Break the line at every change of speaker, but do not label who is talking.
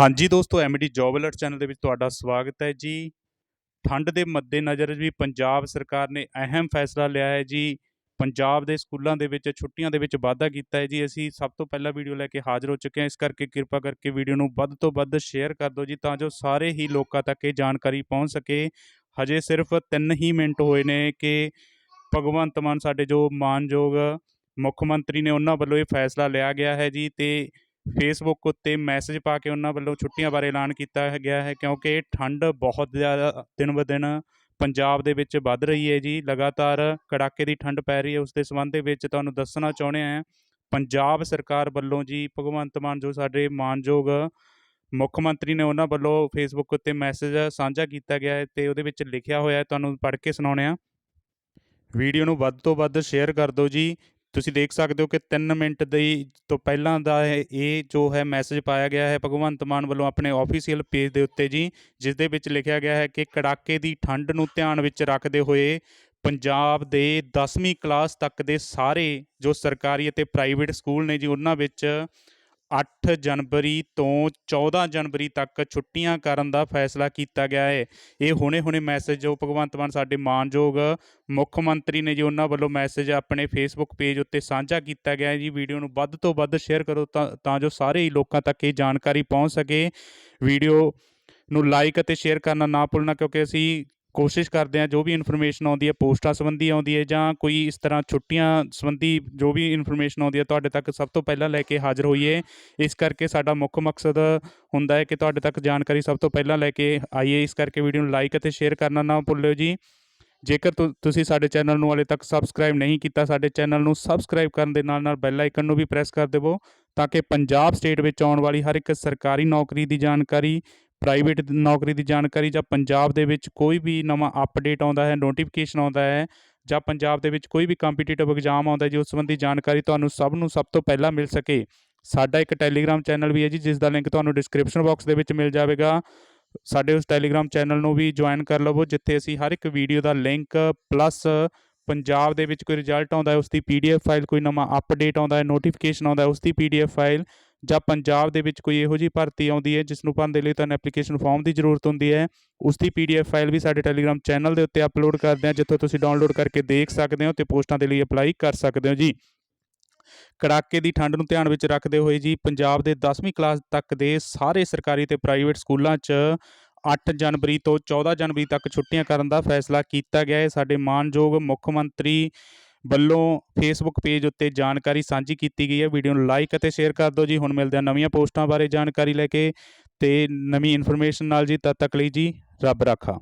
ਹਾਂਜੀ ਦੋਸਤੋ MD job alert channel ਦੇ ਵਿੱਚ ਤੁਹਾਡਾ ਸਵਾਗਤ ਹੈ ਜੀ। ਠੰਡ ਦੇ ਮੱਦੇਨਜ਼ਰ ਵੀ ਪੰਜਾਬ ਸਰਕਾਰ ਨੇ ਅਹਿਮ ਫੈਸਲਾ ਲਿਆ ਹੈ ਜੀ। ਪੰਜਾਬ ਦੇ ਸਕੂਲਾਂ ਦੇ ਵਿੱਚ ਛੁੱਟੀਆਂ ਦੇ ਵਿੱਚ ਵਾਧਾ ਕੀਤਾ ਹੈ ਜੀ। ਅਸੀਂ ਸਭ ਤੋਂ ਪਹਿਲਾਂ ਵੀਡੀਓ ਲੈ ਕੇ ਹਾਜ਼ਰ ਹੋ ਚੁੱਕੇ ਹਾਂ। ਇਸ ਕਰਕੇ ਕਿਰਪਾ ਕਰਕੇ ਵੀਡੀਓ ਨੂੰ ਵੱਧ ਤੋਂ ਵੱਧ ਸ਼ੇਅਰ ਕਰ ਦਿਓ ਜੀ, ਤਾਂ ਜੋ ਸਾਰੇ ਹੀ ਲੋਕਾਂ ਤੱਕ ਇਹ ਜਾਣਕਾਰੀ ਪਹੁੰਚ ਸਕੇ। ਹਜੇ ਸਿਰਫ 3 ਹੀ ਮਿੰਟ ਹੋਏ ਨੇ ਕਿ ਭਗਵੰਤ ਮਾਨ, ਸਾਡੇ ਜੋ ਮਾਨਯੋਗ ਮੁੱਖ ਮੰਤਰੀ ਨੇ, ਉਹਨਾਂ ਵੱਲੋਂ ਇਹ ਫੈਸਲਾ ਲਿਆ ਗਿਆ ਹੈ ਜੀ। ਤੇ ਫੇਸਬੁੱਕ ਉੱਤੇ ਮੈਸੇਜ ਪਾ ਕੇ ਉਹਨਾਂ ਵੱਲੋਂ ਛੁੱਟੀਆਂ ਬਾਰੇ ਐਲਾਨ ਕੀਤਾ ਗਿਆ ਹੈ ਕਿਉਂਕਿ ਠੰਡ ਬਹੁਤ ਜ਼ਿਆਦਾ ਦਿਨ ਬ ਦਿਨ ਪੰਜਾਬ ਦੇ ਵਿੱਚ ਵੱਧ ਰਹੀ ਹੈ ਜੀ। ਲਗਾਤਾਰ ਕੜਾਕੇ ਦੀ ਠੰਡ ਪੈ ਰਹੀ ਹੈ। ਉਸ ਦੇ ਸੰਬੰਧ ਦੇ ਵਿੱਚ ਤੁਹਾਨੂੰ ਦੱਸਣਾ ਚਾਹੁੰਦੇ ਹਾਂ, ਪੰਜਾਬ ਸਰਕਾਰ ਵੱਲੋਂ ਜੀ, ਭਗਵੰਤ ਮਾਨ ਜੋ ਸਾਡੇ ਮਾਨਯੋਗ ਮੁੱਖ ਮੰਤਰੀ ਨੇ ਉਹਨਾਂ ਵੱਲੋਂ ਫੇਸਬੁੱਕ ਉੱਤੇ ਮੈਸੇਜ ਸਾਂਝਾ ਕੀਤਾ ਗਿਆ ਹੈ ਤੇ ਉਹਦੇ ਵਿੱਚ ਲਿਖਿਆ ਹੋਇਆ ਹੈ। ਤੁਹਾਨੂੰ ਪੜ੍ਹ ਕੇ ਸੁਣਾਉਂਦੇ ਹਾਂ। ਵੀਡੀਓ ਨੂੰ ਵੱਧ ਤੋਂ ਵੱਧ ਸ਼ੇਅਰ ਕਰ ਦਿਓ ਜੀ। ਤੁਸੀਂ ਦੇਖ ਸਕਦੇ ਹੋ ਕਿ 3 ਮਿੰਟ ਦੀ ਤੋਂ ਪਹਿਲਾਂ ਦਾ ਇਹ ਜੋ ਹੈ ਮੈਸੇਜ ਪਾਇਆ ਗਿਆ ਹੈ ਭਗਵੰਤ ਮਾਨ ਵੱਲੋਂ ਆਪਣੇ ਆਫੀਸ਼ੀਅਲ ਪੇਜ ਦੇ ਉੱਤੇ ਜੀ ਜਿਸ ਦੇ ਵਿੱਚ ਲਿਖਿਆ ਗਿਆ ਹੈ ਕਿ ਕੜਾਕੇ ਦੀ ਠੰਡ ਨੂੰ ਧਿਆਨ ਵਿੱਚ ਰੱਖਦੇ ਹੋਏ ਪੰਜਾਬ ਦੇ 10ਵੀਂ ਕਲਾਸ ਤੱਕ ਦੇ ਸਾਰੇ ਜੋ ਸਰਕਾਰੀ ਅਤੇ ਪ੍ਰਾਈਵੇਟ ਸਕੂਲ ਨੇ ਜੀ, ਉਹਨਾਂ ਵਿੱਚ 8 ਜਨਵਰੀ ਤੋਂ 14 ਜਨਵਰੀ ਤੱਕ ਛੁੱਟੀਆਂ ਕਰਨ ਦਾ ਫੈਸਲਾ ਕੀਤਾ ਗਿਆ ਹੈ ਇਹ ਹੁਣੇ-ਹੁਣੇ ਮੈਸੇਜ ਜੋ ਭਗਵੰਤ ਮਾਨ ਸਾਡੇ ਮਾਨਯੋਗ ਮੁੱਖ ਮੰਤਰੀ ਨੇ ਜੀ, ਉਹਨਾਂ ਵੱਲੋਂ ਮੈਸੇਜ ਆਪਣੇ ਫੇਸਬੁੱਕ ਪੇਜ ਉੱਤੇ ਸਾਂਝਾ ਕੀਤਾ ਗਿਆ ਹੈ ਜੀ। ਵੀਡੀਓ ਨੂੰ ਵੱਧ ਤੋਂ ਵੱਧ ਸ਼ੇਅਰ ਕਰੋ ਤਾਂ ਤਾਂ ਜੋ ਸਾਰੇ ਹੀ ਲੋਕਾਂ ਤੱਕ ਇਹ ਜਾਣਕਾਰੀ ਪਹੁੰਚ ਸਕੇ। ਵੀਡੀਓ ਨੂੰ ਲਾਈਕ ਅਤੇ ਸ਼ੇਅਰ ਕਰਨਾ ਨਾ ਭੁੱਲਣਾ ਕਿਉਂਕਿ ਅਸੀਂ ਕੋਸ਼ਿਸ਼ ਕਰਦੇ ਹਾਂ ਜੋ ਵੀ ਇਨਫੋਰਮੇਸ਼ਨ ਆਉਂਦੀ ਹੈ, ਪੋਸਟਾਂ ਸੰਬੰਧੀ ਆਉਂਦੀ ਹੈ ਜਾਂ ਕੋਈ ਇਸ ਤਰ੍ਹਾਂ ਛੁੱਟੀਆਂ ਸੰਬੰਧੀ ਜੋ ਵੀ ਇਨਫੋਰਮੇਸ਼ਨ ਆਉਂਦੀ ਹੈ, ਤੁਹਾਡੇ ਤੱਕ ਸਭ ਤੋਂ ਪਹਿਲਾਂ ਲੈ ਕੇ ਹਾਜ਼ਰ ਹੋਈਏ। ਇਸ ਕਰਕੇ ਸਾਡਾ ਮੁੱਖ ਮਕਸਦ ਹੁੰਦਾ ਹੈ ਕਿ ਤੁਹਾਡੇ ਤੱਕ ਜਾਣਕਾਰੀ ਸਭ ਤੋਂ ਪਹਿਲਾਂ ਲੈ ਕੇ ਆਈਏ। ਇਸ ਕਰਕੇ ਵੀਡੀਓ ਨੂੰ ਲਾਈਕ ਅਤੇ ਸ਼ੇਅਰ ਕਰਨਾ ਨਾ ਭੁੱਲਿਓ ਜੀ। ਜੇਕਰ ਤੁ- ਤੁਸੀਂ ਸਾਡੇ ਚੈਨਲ ਨੂੰ ਹਾਲੇ ਤੱਕ ਸਬਸਕ੍ਰਾਈਬ ਨਹੀਂ ਕੀਤਾ, ਸਾਡੇ ਚੈਨਲ ਨੂੰ ਸਬਸਕ੍ਰਾਈਬ ਕਰਨ ਦੇ ਨਾਲ ਨਾਲ ਬੈਲ ਆਈਕਨ ਨੂੰ ਵੀ ਪ੍ਰੈਸ ਕਰ ਦੇਵੋ, ਤਾਂ ਕਿ ਪੰਜਾਬ ਸਟੇਟ ਵਿੱਚ ਆਉਣ ਵਾਲੀ ਹਰ ਇੱਕ ਸਰਕਾਰੀ ਨੌਕਰੀ ਦੀ ਜਾਣਕਾਰੀ ਪ੍ਰਾਈਵੇਟ ਨੌਕਰੀ ਦੀ ਜਾਣਕਾਰੀ ਜਾਂ ਪੰਜਾਬ ਦੇ ਵਿੱਚ ਕੋਈ ਵੀ ਨਵਾਂ ਅਪਡੇਟ ਆਉਂਦਾ ਹੈ ਨੋਟੀਫਿਕੇਸ਼ਨ ਆਉਂਦਾ ਹੈ ਜਾਂ ਪੰਜਾਬ ਦੇ ਵਿੱਚ ਕੋਈ ਵੀ ਕੰਪੀਟੀਟਿਵ ਐਗਜ਼ਾਮ ਆਉਂਦਾ ਹੈ ਜੀ, ਉਸ ਸੰਬੰਧੀ ਜਾਣਕਾਰੀ ਤੁਹਾਨੂੰ ਸਭ ਨੂੰ ਸਭ ਤੋਂ ਪਹਿਲਾਂ ਮਿਲ ਸਕੇ। ਸਾਡਾ ਇੱਕ ਟੈਲੀਗ੍ਰਾਮ ਚੈਨਲ ਵੀ ਹੈ ਜੀ ਜਿਸ ਦਾ ਲਿੰਕ ਤੁਹਾਨੂੰ ਡਿਸਕ੍ਰਿਪਸ਼ਨ ਬਾਕਸ ਦੇ ਵਿੱਚ ਮਿਲ ਜਾਵੇਗਾ। ਸਾਡੇ ਉਸ ਟੈਲੀਗ੍ਰਾਮ ਚੈਨਲ ਨੂੰ ਵੀ ਜੁਆਇਨ ਕਰ ਲਵੋ, ਜਿੱਥੇ ਅਸੀਂ ਹਰ ਇੱਕ ਵੀਡੀਓ ਦਾ ਲਿੰਕ ਪਲੱਸ ਪੰਜਾਬ ਦੇ ਵਿੱਚ ਕੋਈ ਰਿਜ਼ਲਟ ਆਉਂਦਾ ਹੈ ਉਸ ਦੀ ਪੀਡੀਐਫ ਫਾਈਲ ਕੋਈ ਨਵਾਂ ਅਪਡੇਟ ਆਉਂਦਾ ਹੈ ਨੋਟੀਫਿਕੇਸ਼ਨ ਆਉਂਦਾ ਹੈ ਉਸ ਦੀ ਪੀਡੀਐਫ ਫਾਈਲ ਜਾਂ ਪੰਜਾਬ ਦੇ ਵਿੱਚ ਕੋਈ ਇਹੋ ਜਿਹੀ ਭਰਤੀ ਆਉਂਦੀ ਹੈ ਜਿਸ ਨੂੰ ਭਰਨ ਦੇ ਲਈ ਤੁਹਾਨੂੰ ਐਪਲੀਕੇਸ਼ਨ ਫਾਰਮ ਦੀ ਜ਼ਰੂਰਤ ਹੁੰਦੀ ਹੈ ਉਸ ਦੀ ਪੀਡੀਐਫ ਫਾਈਲ ਵੀ ਸਾਡੇ ਟੈਲੀਗ੍ਰਾਮ ਚੈਨਲ ਦੇ ਉੱਤੇ ਅਪਲੋਡ ਕਰਦੇ ਹਾਂ, ਜਿੱਥੋਂ ਤੁਸੀਂ ਡਾਊਨਲੋਡ ਕਰਕੇ ਦੇਖ ਸਕਦੇ ਹੋ ਤੇ ਪੋਸਟਾਂ ਦੇ ਲਈ ਅਪਲਾਈ ਕਰ ਸਕਦੇ ਹੋ ਜੀ। ਕੜਾਕੇ ਦੀ ਠੰਡ ਨੂੰ ਧਿਆਨ ਵਿੱਚ ਰੱਖਦੇ ਹੋਏ ਜੀ, ਪੰਜਾਬ ਦੇ 10ਵੀਂ ਕਲਾਸ ਤੱਕ ਦੇ ਸਾਰੇ ਸਰਕਾਰੀ ਤੇ ਪ੍ਰਾਈਵੇਟ ਸਕੂਲਾਂ 'ਚ 8 ਜਨਵਰੀ ਤੋਂ 14 ਜਨਵਰੀ ਤੱਕ ਛੁੱਟੀਆਂ ਕਰਨ ਦਾ ਫੈਸਲਾ ਕੀਤਾ ਗਿਆ ਹੈ। ਸਾਡੇ ਮਾਨਯੋਗ ਮੁੱਖ ਮੰਤਰੀ ਵੱਲੋਂ ਫੇਸਬੁੱਕ ਪੇਜ ਉੱਤੇ ਜਾਣਕਾਰੀ ਸਾਂਝੀ ਕੀਤੀ ਗਈ ਹੈ। ਵੀਡੀਓ ਨੂੰ ਲਾਈਕ ਅਤੇ ਸ਼ੇਅਰ ਕਰ ਦਿਓ ਜੀ। ਹੁਣ ਮਿਲਦੇ ਹਾਂ ਨਵੀਆਂ ਪੋਸਟਾਂ ਬਾਰੇ ਜਾਣਕਾਰੀ ਲੈ ਕੇ ਤੇ ਨਵੀਂ ਇਨਫੋਰਮੇਸ਼ਨ ਨਾਲ ਜੀ, ਤਦ ਤੱਕ ਲਈ ਜੀ, ਰੱਬ ਰਾਖਾ।